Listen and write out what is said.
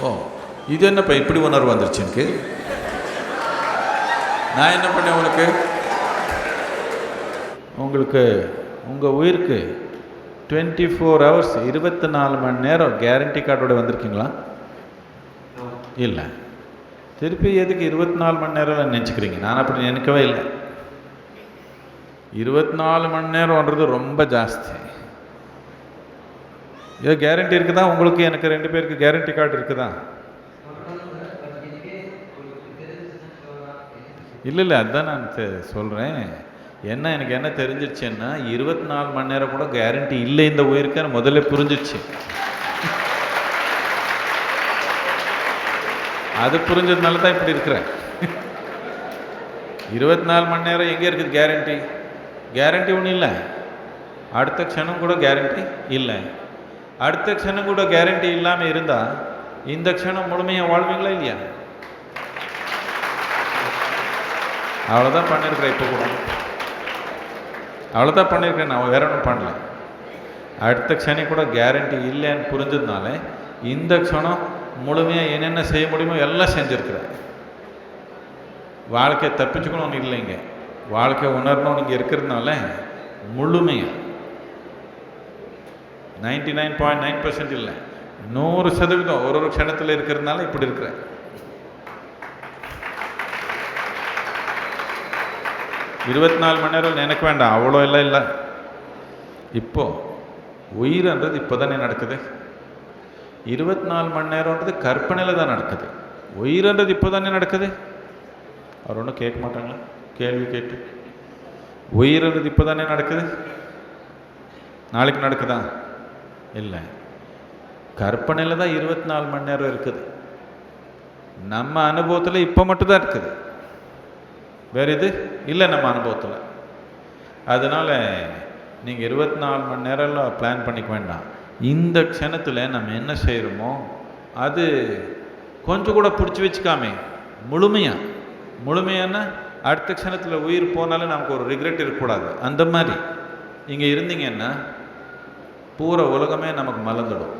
ஓ இது என்னப்பா இப்படி உணர்வு வந்துருச்சு எனக்கு? நான் என்ன பண்ணேன் உங்களுக்கு? உங்களுக்கு உங்கள் உயிருக்கு டுவெண்ட்டி ஃபோர் ஹவர்ஸ் இருபத்தி நாலு மணி நேரம் கேரண்டி கார்டோட வந்திருக்கீங்களா? இல்லை. திருப்பி எதுக்கு இருபத்தி நாலு மணி நேரம் நினச்சிக்கிறீங்க? நான் அப்படி நினைக்கவே இல்லை. இருபத்தி நாலு மணி நேரம்ன்றது ரொம்ப ஜாஸ்தி. ஏதோ கேரண்டி இருக்குதா? உங்களுக்கு எனக்கு ரெண்டு பேருக்கு கேரண்டி கார்டு இருக்குதா? இல்லை இல்லை அதுதான் நான் சொல்கிறேன் என்ன எனக்கு என்ன தெரிஞ்சிருச்சுன்னா இருபத்தி நாலு மணி நேரம் கூட கேரண்டி இல்லை இந்த உயிருக்கு முதல்ல புரிஞ்சிச்சு. அது புரிஞ்சதுனால தான் இப்படி இருக்கிறேன். இருபத்தி நாலு மணி நேரம் எங்கே இருக்குது கேரண்டி கேரண்டி ஒன்றும் இல்லை. அடுத்த க்ஷணம் கூட கேரண்டி இல்லை. அடுத்த க்ஷணம் கூட கேரண்டி இல்லாமல் இருந்தால் இந்த க்ஷணம் முழுமையாக வாழ்வீங்களா இல்லையா? அவ்வளோதான் பண்ணியிருக்கிறேன் இப்போ கூட. அவ்வளோதான் பண்ணியிருக்கேன் நான் வேற ஒன்றும் பண்ணல. அடுத்த க்ஷணம் கூட கேரண்டி இல்லைன்னு புரிஞ்சதுனால இந்த க்ஷணம் முழுமையாக என்னென்ன செய்ய முடியுமோ எல்லாம் செஞ்சுருக்கிறேன். வாழ்க்கையை தப்பிச்சுக்கணும்னு இல்லைங்க. வாழ்க்கை உணரணும்னு இங்கே இருக்கிறதுனால முழுமையாக ninety nine point nine percent இல்லை. நூறு சதவீதம். ஒரு ஒரு க்ஷணத்தில் இருக்கிறதுனால இப்படி இருக்கிற. இருபத்தி நாலு மணி நேரம் நினைக்க வேண்டாம். அவ்வளோ எல்லாம் இல்லை. இப்போ உயிர்ன்றது இப்போ தானே நடக்குது. இருபத்தி நாலு மணி நேரம்ன்றது கற்பனையில் தான் நடக்குது. உயிர்ன்றது இப்போ தானே நடக்குது. அவர் ஒன்றும் கேட்க மாட்டாங்களா? கேள்வி கேட்டு. உயிர்ன்றது இப்போ தானே நடக்குது. நாளைக்கு நடக்குதா? இல்லை. கற்பனையில் தான் இருபத்தி நாலு மணி நேரம் இருக்குது. நம்ம அனுபவத்தில் இப்போ மட்டும்தான் இருக்குது. வேறு இது இல்லை நம்ம அனுபவத்தில். அதனால் நீங்கள் இருபத்தி நாலு மணி நேரம்லாம் பிளான் பண்ணிக்க வேண்டாம். இந்த க்ஷணத்தில் நம்ம என்ன செய்கிறோமோ அது கொஞ்சம் கூட பிடிச்சி வச்சுக்காமே. முழுமையாக முழுமையான அடுத்த க்ஷணத்தில் உயிர் போனாலும் நமக்கு ஒரு ரிக்ரெட் இருக்கக்கூடாது. அந்த மாதிரி. இங்கே இருந்தீங்கன்னா பூரா உலகமே நமக்கு மலர்ந்துடும்.